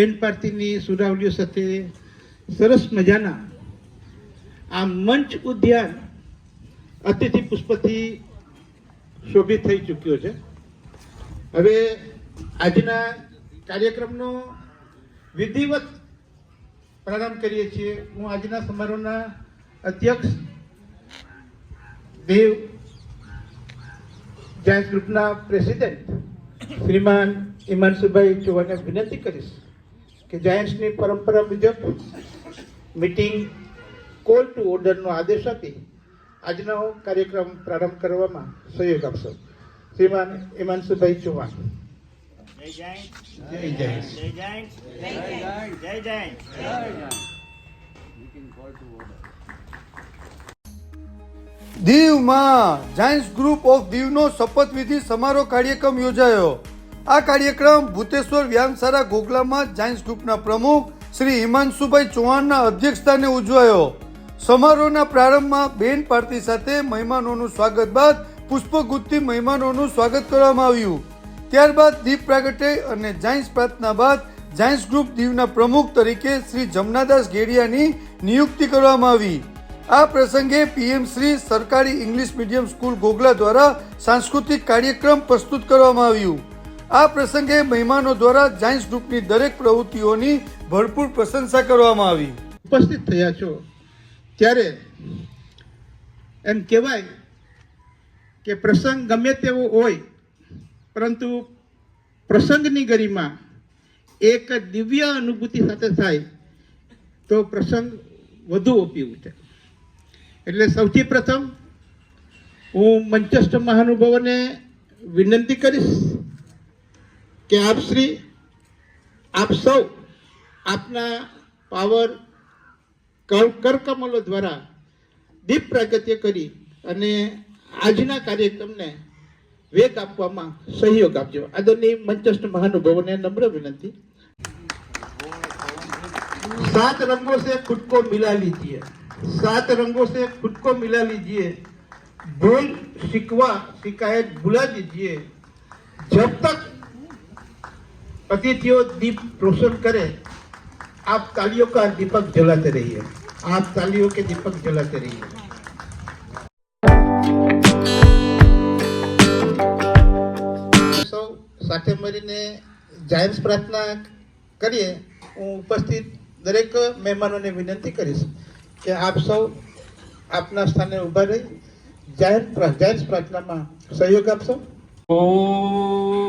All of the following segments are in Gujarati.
બેન પાર્ટીની સુરાવલીઓ સાથે સરસ મજાના આ મંચ ઉદ્યાન અતિથિ પુષ્પથી શોભિત થઈ ચૂક્યો છે. હવે આજના કાર્યક્રમનો વિધિવત પ્રારંભ કરીએ છીએ. હું આજના સમારોહના અધ્યક્ષ દેવ જાયન્સ ગ્રુપના પ્રેસિડેન્ટ શ્રીમાન હિમાંશુભાઈ ચૌહાણને વિનંતી કરીશ. કે જાયન્ટ્સની પરંપરા મુજબ મીટિંગ કોલ ટુ ઓર્ડરનો આદેશ આપી આજનો કાર્યક્રમ પ્રારંભ કરવામાં સહયોગ આપશો. શ્રીમાન હિમાંશુભાઈ ચૌહાણ. જય જૈન જય જય જય જૈન જય દીવમાં જાયન્ટ્સ ગ્રુપ ઓફ દીવનો શપથવિધિ સમારોહ કાર્યક્રમ યોજાયો. આ કાર્યક્રમ ભૂતેશ્વર વ્યાયામશાળા ગોગલામાં જાયન્ટ્સ ગ્રુપના પ્રમુખ શ્રી હિમાંશુભાઈ ચૌહાણના અધ્યક્ષસ્થાને ઉજવાયો. સમારોહના પ્રારંભમાં બેન પાર્ટી સાથે મહેમાનોનું સ્વાગત બાદ પુષ્પગુથથી મહેમાનોનું સ્વાગત કરવામાં આવ્યું. ત્યારબાદ દીપ પ્રાગટ્ય અને જાયન્ટ્સ પ્રાર્થના બાદ જાયન્ટ્સ ગ્રુપ દીવના પ્રમુખ તરીકે શ્રી જમનાદાસ ગેડિયાની નિયુક્તિ કરવામાં આવી. આ પ્રસંગે પીએમ શ્રી સરકારી ઇંગ્લિશ મીડિયમ સ્કૂલ ગોગલા દ્વારા સાંસ્કૃતિક કાર્યક્રમ પ્રસ્તુત કરવામાં આવ્યું. આ પ્રસંગે મહેમાનો દ્વારા જાયન્ટ્સ ગ્રુપની દરેક પ્રવૃત્તિઓની ભરપૂર પ્રશંસા કરવામાં આવી. ઉપસ્થિત થયા છો. ત્યારે એમ કહેવાય કે પ્રસંગ ગમે તેવો હોય, પરંતુ પ્રસંગની ગરિમા એક દિવ્ય અનુભૂતિ સાથે થાય, તો પ્રસંગ વધુ ઓપી ઉઠે. એટલે સૌથી પ્રથમ હું મંચસ્થ મહાનુભાવોને વિનંતી કરીશ કે આપશ્રી આપ સૌ આપના પાવર કરકમલો દ્વારા દીપ પ્રાગત્ય કરી અને આજના કાર્યક્રમને વેગ આપવામાં સહયોગ આપજો. આદરની મંચસ્થ મહાનુભવોને નમ્ર વિનંતી. સાત રંગો સે ખુદ કો મિલા લીજીએ. સાત રંગો સે ખુદ કો મિલા લીજીએ. ભૂલ શીખવા શિકાયત ભૂલા દીજીએ. જબ તક अतिथियों दीप रोशन करे आप तालियों का दीपक जलाते रहिए आप तालियों के दीपक जलाते रहिए સૌ સાથે મળીને જાયન્સ પ્રાર્થના કરીએ હું ઉપસ્થિત દરેક મહેમાનોને વિનંતી કરીશ કે આપ સૌ આપના સ્થાને ઊભા રહી જાહેર જાયન્સ પ્રાર્થનામાં સહયોગ આપશો ઓમ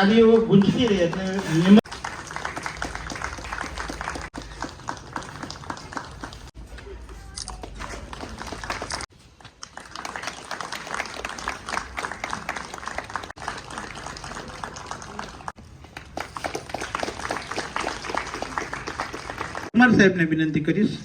વહે તાળીઓ ગુંજતી રહે એટલે નિયમ- કુમાર સાહેબને વિનંતી કરીશ